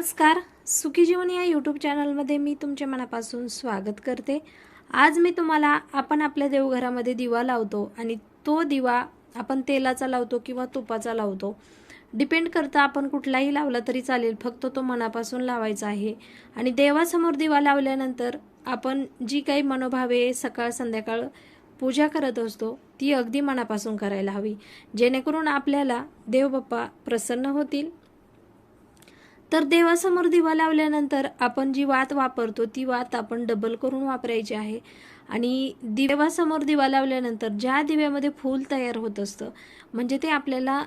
नमस्कार. सुखी जीवन या यूट्यूब चॅनलमध्ये मी तुमच्या मनापासून स्वागत करते. आज मी तुम्हाला आपण आपल्या देवघरामध्ये दिवा लावतो आणि तो दिवा आपण तेलाचा लावतो किंवा तुपाचा लावतो. डिपेंड करतं आपण कुठलाही लावला तरी चालेल फक्त तो मनापासून लावायचा आहे. आणि देवासमोर दिवा लावल्यानंतर आपण जी काही मनोभावे सकाळ संध्याकाळ पूजा करत असतो ती अगदी मनापासून करायला हवी. जेणेकरून आपल्याला देवबाप्पा प्रसन्न होतील तर देवासमोर दिवा लावल्यानंतर आपण जी वात वापरतो ती वात आपण डबल करून वापरायची आहे. आणि देवासमोर दिवा लावल्यानंतर ज्या दिव्यामध्ये फूल तयार होत असतं म्हणजे ते आपल्याला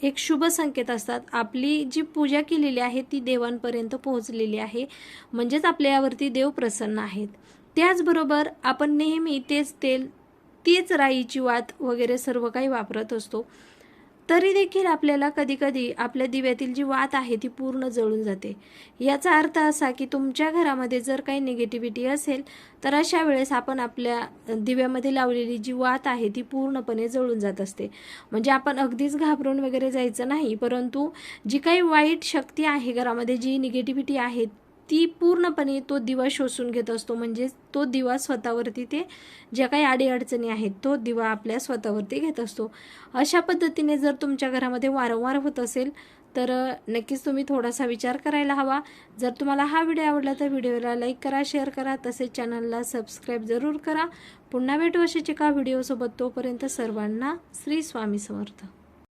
एक शुभ संकेत असतात. आपली जी पूजा केलेली आहे ती देवांपर्यंत पोहोचलेली आहे. म्हणजेच आपल्यावरती देव प्रसन्न आहेत. त्याचबरोबर आपण नेहमी तेच तेल तीच राईची वात वगैरे सर्व काही वापरत असतो. तरी देखील आपल्याला कधीकधी आपल्या दिव्यातील जी वात आहे ती पूर्ण जळून जाते. याचा अर्थ असा की तुमच्या घरामध्ये जर काही निगेटिव्हिटी असेल तर अशा वेळेस आपण आपल्या दिव्यामध्ये लावलेली जी वात आहे ती पूर्णपणे जळून जात असते. म्हणजे आपण अगदीच घाबरून वगैरे जायचं नाही परंतु जी काही वाईट शक्ती आहे घरामध्ये जी निगेटिव्हिटी आहे ती पूर्णपणे तो दिवा शोषून घेत असतो. म्हणजे तो दिवा स्वतःवरती ते ज्या काही अडीअडचणी आहेत तो दिवा आपल्या स्वतःवरती घेत असतो. अशा पद्धतीने जर तुमच्या घरामध्ये वारंवार होत असेल तर नक्कीच तुम्ही थोडासा विचार करायला हवा. जर तुम्हाला हा व्हिडिओ आवडला तर व्हिडिओला लाईक करा शेअर करा तसेच चॅनलला सबस्क्राईब जरूर करा. पुन्हा भेटू अशाच एका व्हिडिओसोबत. तोपर्यंत सर्वांना श्री स्वामी समर्थ.